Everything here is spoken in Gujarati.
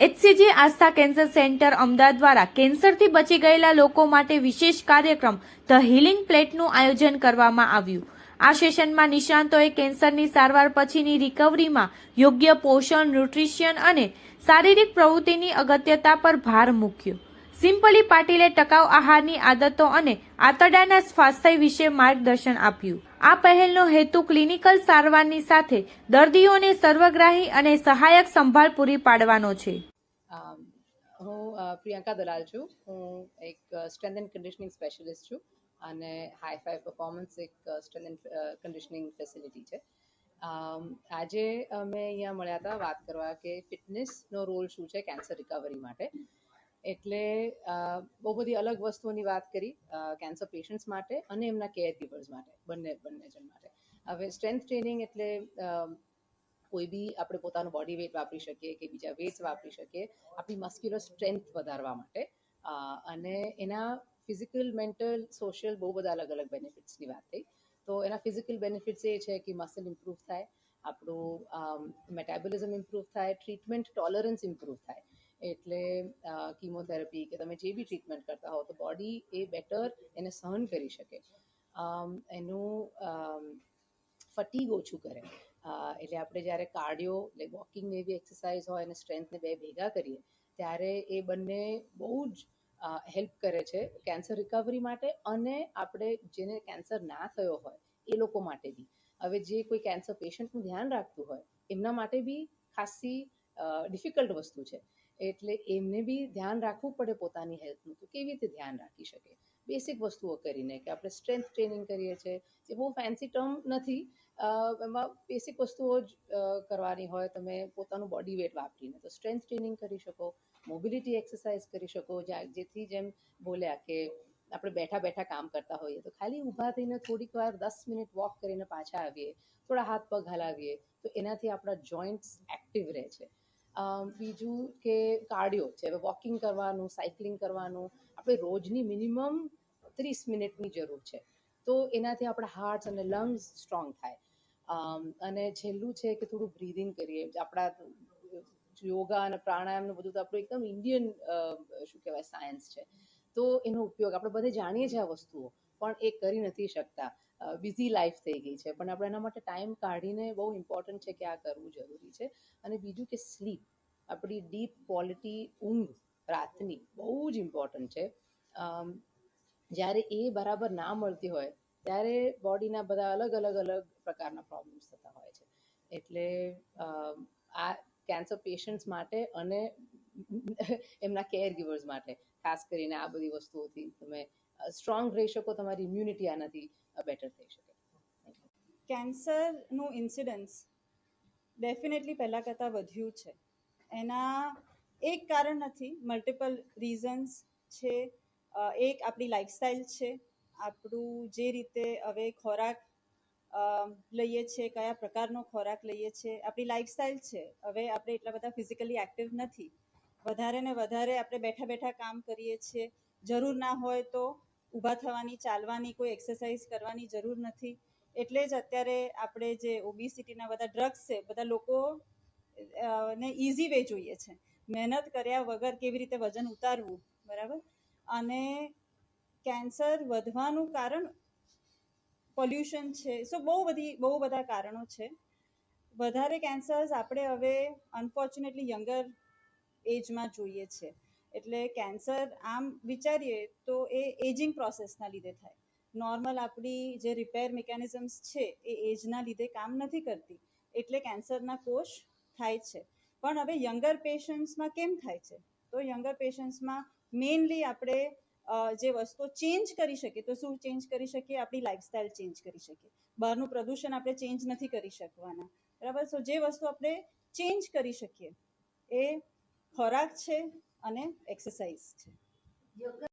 HCG Aastha cancer center Ahmedabad દ્વારા કેન્સરથી બચી ગયેલા લોકો માટે વિશેષ કાર્યક્રમ ધ હિલિંગ પ્લેટનું આયોજન કરવામાં આવ્યું. આ સેશનમાં નિષ્ણાંતોએ કેન્સરની સારવાર પછીની રિકવરીમાં યોગ્ય પોષણ, ન્યુટ્રિશન અને શારીરિક પ્રવૃત્તિની અગત્યતા પર ભાર મૂક્યો. સિમ્પલી પાટીલે ટકાઉ આહારની આદતો અને આંતરડાના સ્વાસ્થ્ય વિશે માર્ગદર્શન આપ્યું. આ પહેલનો હેતુ ક્લિનિકલ સારવારની સાથે દર્દીઓને સર્વગ્રાહી અને સહાયક સંભાળ પૂરી પાડવાનો છે. હું પ્રિયંકા દલાલ છું. હું એક સ્ટ્રેન્થ એન્ડ કન્ડિશનિંગ સ્પેશિયલિસ્ટ છું અને હાઈ ફાઈ પરફોર્મન્સ એક સ્ટ્રેન્થ એન્ડ કન્ડિશનિંગ ફેસિલિટી છે. આજે અમે અહીંયા મળ્યા હતા વાત કરવા કે ફિટનેસનો રોલ શું છે કેન્સર રિકવરી માટે. એટલે બહુ બધી અલગ વસ્તુઓની વાત કરી કેન્સર પેશન્ટ્સ માટે અને એમના કેર ગીવર્સ માટે, બંને બંને જણ માટે. હવે સ્ટ્રેન્થ ટ્રેનિંગ એટલે કોઈ બી આપણે પોતાનું બોડી વેટ વાપરી શકીએ કે બીજા વેટ્સ વાપરી શકીએ, આપણી મસ્ક્યુલર સ્ટ્રેન્થ વધારવા માટે. અને એના ફિઝિકલ મેન્ટલ સોશિયલ બહુ બધા અલગ અલગ બેનિફિટ્સની વાત થઈ. તો એના ફિઝિકલ બેનિફિટ્સ એ છે કે મસલ ઇમ્પ્રૂવ થાય, આપણું મેટાબોલિઝમ ઇમ્પ્રૂવ થાય ટ્રીટમેન્ટ ટોલરન્સ ઇમ્પ્રૂવ થાય. એટલે કીમોથેરાપી કે તમે જે બી ટ્રીટમેન્ટ કરતા હો તો બોડી એ બેટર એને સહન કરી શકે. એનું ફટીગ ઓછું કરે. એટલે આપણે જ્યારે કાર્ડિયો એટલે વોકિંગ એવી એક્સરસાઇઝ હોય અને સ્ટ્રેન્થને બે ભેગા કરીએ, ત્યારે એ બંને બહુ જ હેલ્પ કરે છે કેન્સર રિકવરી માટે અને આપણે જેને કેન્સર ના થયો હોય એ લોકો માટે બી. હવે જે કોઈ કેન્સર પેશન્ટનું ધ્યાન રાખતું હોય, એમના માટે બી ખાસી ડિફિકલ્ટ વસ્તુ છે. એટલે એમને બી ધ્યાન રાખવું પડે પોતાની હેલ્થનું તો કેવી રીતે ધ્યાન રાખી શકે. બેસિક વસ્તુઓ કરીને કે આપણે સ્ટ્રેન્થ ટ્રેનિંગ કરીએ છીએ, જે બહુ ફેન્સી ટર્મ નથી એમાં બેસિક વસ્તુઓ જ કરવાની હોય. તમે પોતાનું બોડી વેટ વાપરીને તો સ્ટ્રેન્થ ટ્રેનિંગ કરી શકો મોબિલિટી એક્સરસાઇઝ કરી શકો. જ્યાં, જેથી જેમ બોલ્યા કે આપણે બેઠા બેઠા કામ કરતા હોઈએ, તો ખાલી ઊભા થઈને થોડીક વાર દસ મિનિટ વોક કરીને પાછા આવીએ, થોડા હાથ પગ હલાવીએ, તો એનાથી આપણા જોઈન્ટ્સ એક્ટિવ રહે છે. બીજું કે કાર્ડિયો છે. હવે વોકિંગ કરવાનું સાયકલિંગ કરવાનું, આપણે રોજની મિનિમમ ત્રીસ મિનિટની જરૂર છે. તો એનાથી આપણા હાર્ટ અને લંગ્સ સ્ટ્રોંગ થાય. અને છેલ્લું છે કે થોડું બ્રીધિંગ કરીએ. આપણા યોગા અને પ્રાણાયામનું બધું તો આપણું એકદમ ઇન્ડિયન શું કહેવાય સાયન્સ છે. તો એનો ઉપયોગ આપણે બધે જાણીએ છીએ આ વસ્તુઓ, પણ એ કરી નથી શકતા. બિઝી લાઈફ થઈ ગઈ છે. પણ આપણે એના માટે ટાઈમ કાઢીને બહુ ઇમ્પોર્ટન્ટ છે કે આ કરવું જરૂરી છે. અને બીજું કે સ્લીપ આપણી ડીપ ક્વોલિટી ઊંઘ રાતની બહુ જ ઇમ્પોર્ટન્ટ છે. જ્યારે એ બરાબર ના મળતી હોય ત્યારે બોડીના બધા અલગ અલગ અલગ પ્રકારના પ્રોબ્લેમ્સ થતા હોય છે. એટલે આ કેન્સર પેશન્ટ્સ માટે અને એમના કેર ગીવર્સ માટે, ખાસ કરીને આ બધી વસ્તુઓથી તમે સ્ટ્રોંગ રહી શકો, તમારી ઇમ્યુનિટી આનાથી બેટર થઈ શકે. કેન્સરનું ઇન્સિડન્સ ડેફિનેટલી પહેલાં કરતાં વધ્યું છે. એના એક કારણ નથી મલ્ટિપલ રીઝન્સ છે. એક આપણી લાઇફસ્ટાઈલ છે. આપણું જે રીતે હવે ખોરાક લઈએ છીએ, કયા પ્રકારનો ખોરાક લઈએ છીએ, આપણી લાઈફસ્ટાઈલ છે. હવે આપણે એટલા બધા ફિઝિકલી એક્ટિવ નથી. વધારે ને વધારે આપણે બેઠા બેઠા કામ કરીએ છીએ. જરૂર ના હોય તો ઊભા થવાની, ચાલવાની, કોઈ એક્સરસાઇઝ કરવાની જરૂર નથી. એટલે જ અત્યારે આપણે જે ઓબીસીટીના બધા ડ્રગ્સ છે, બધા લોકો ને ઇઝી વે જોઈએ છે. મહેનત કર્યા વગર કેવી રીતે વજન ઉતારવું, બરાબર? અને કેન્સર વધવાનું કારણ પોલ્યુશન છે. સો બહુ બધી, બહુ બધા કારણો છે. વધારે કેન્સર્સ આપણે હવે અનફોર્ચ્યુનેટલી યંગર એજમાં જોઈએ છે. એટલે કેન્સર આમ વિચારીએ તો એ એજિંગ પ્રોસેસના લીધે થાય. નોર્મલ આપણી જે રિપેર મિકેનિઝમ્સ છે એ એજના લીધે કામ નથી કરતી. એટલે કેન્સરના કોષ થાય છે. પણ હવે યંગર પેશન્ટ્સમાં કેમ થાય છે? તો યંગર પેશન્ટ્સમાં મેઇનલી આપણે જે વસ્તુઓ ચેન્જ કરી શકીએ, તો શું ચેન્જ કરી શકીએ? આપણી લાઈફસ્ટાઈલ ચેન્જ કરી શકીએ. બહારનું પ્રદૂષણ આપણે ચેન્જ નથી કરી શકવાના. બરાબર? સો જે વસ્તુ આપણે ચેન્જ કરી શકીએ, એ ખોરાક છે અને એક્સરસાઇઝ છે.